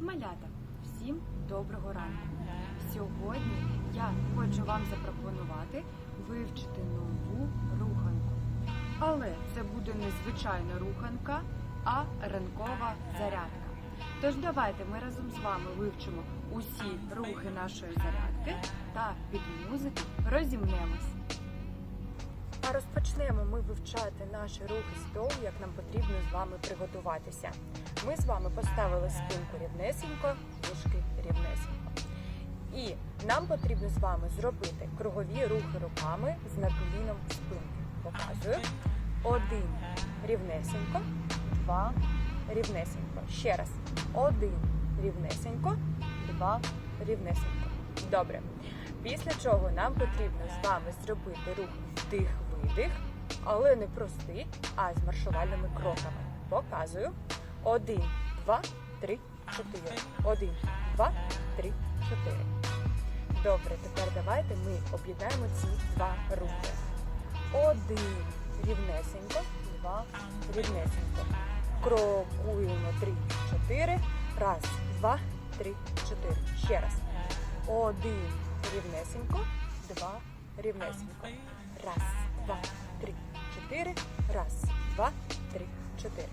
Малята, всім доброго ранку. Сьогодні я хочу вам запропонувати вивчити нову руханку. Але це буде не звичайна руханка, а ранкова зарядка. Тож давайте ми разом з вами вивчимо усі рухи нашої зарядки та під музику розімнемось. А розпочнемо ми вивчати наші рухи з того, як нам потрібно з вами приготуватися. Ми з вами поставили спинку рівнесенько, ніжки рівнесенько. І нам потрібно з вами зробити кругові рухи руками з накліном спинки. Показую. Один рівнесенько, два рівнесенько. Ще раз. Один рівнесенько, два рівнесенько. Добре. Після чого нам потрібно з вами зробити рух вдих-видих, але не простий, а з маршувальними кроками. Показую. Один, два, три, чотири. Один, два, три, чотири. Добре, тепер давайте ми об'єднаємо ці два рухи. Один рівнесенько, два рівнесенько. Крокуємо три, чотири. Раз, два, три, чотири. Ще раз. Один рівнесенько, два рівнесенько. Раз, два, три, чотири. Раз, два, три, чотири.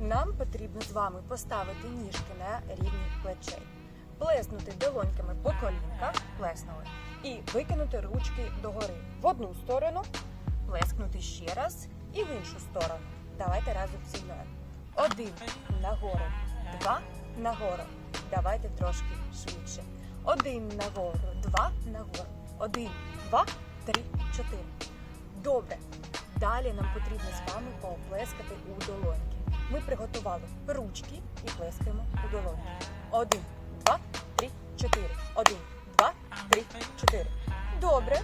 Нам потрібно з вами поставити ніжки на рівні плечей, плеснути долоньками по колінках, плеснули, і викинути ручки догори в одну сторону, плескнути ще раз і в іншу сторону. Давайте разом зі мною. Один нагору, два нагору. Давайте трошки швидше. Один нагору, два нагору. Один, два, три, чотири. Добре. Далі нам потрібно з вами поплескати у долоньки. Ми приготували ручки і плескаємо у долоньки. Один, два, три, чотири. Один, два, три, чотири. Добре.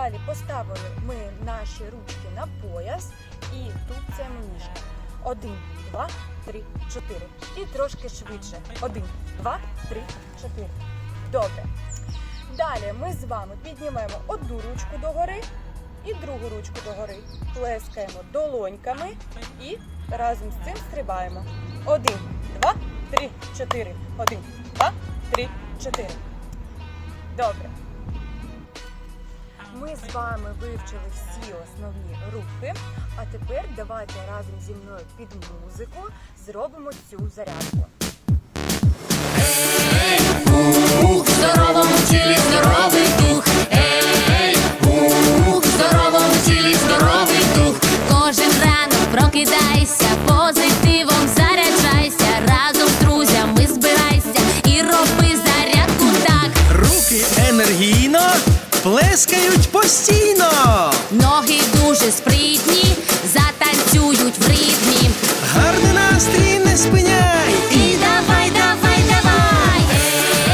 Далі поставили ми наші ручки на пояс і тут це ніжка. Один, два, три, чотири. І трошки швидше. Один, два, три, чотири. Добре. Далі ми з вами піднімаємо одну ручку догори і другу ручку догори. Плескаємо долоньками і разом з цим стрибаємо. Один, два, три, чотири. Один, два, три, чотири. Добре. Ми з вами вивчили всі основні рухи. А тепер давайте разом зі мною під музику зробимо цю зарядку. Ух, здоровому тілі здоровий дух. Ей, ух, здоровому тілі здоровий дух. Кожен ранок прокидайся, позитивом заряджайся. Разом з друзями збирайся і роби зарядку так. Руки енергійно плескають постійно. Ноги дуже спритні, затанцюють в ритмі. Гарний настрій не спиняй. І давай, давай, давай.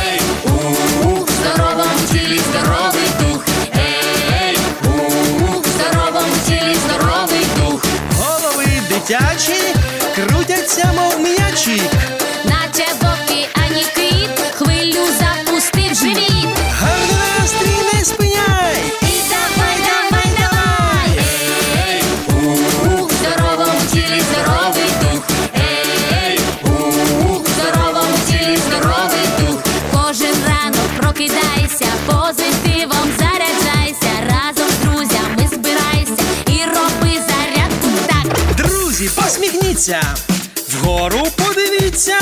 Ей, ух, в здоровому тілі здоровий дух. Ей, ух, в здоровому тілі здоровий дух. Голови дитячі крутяться, мов м'ячі. Наче в океані кит, прокидайся, позитивом заряджайся. Разом з друзями збирайся і роби зарядку так. Друзі, посміхніться. Вгору подивіться.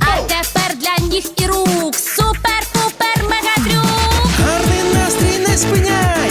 А тепер для ніг і рук супер-пупер мегатрюк. Гарний настрій не спиняй.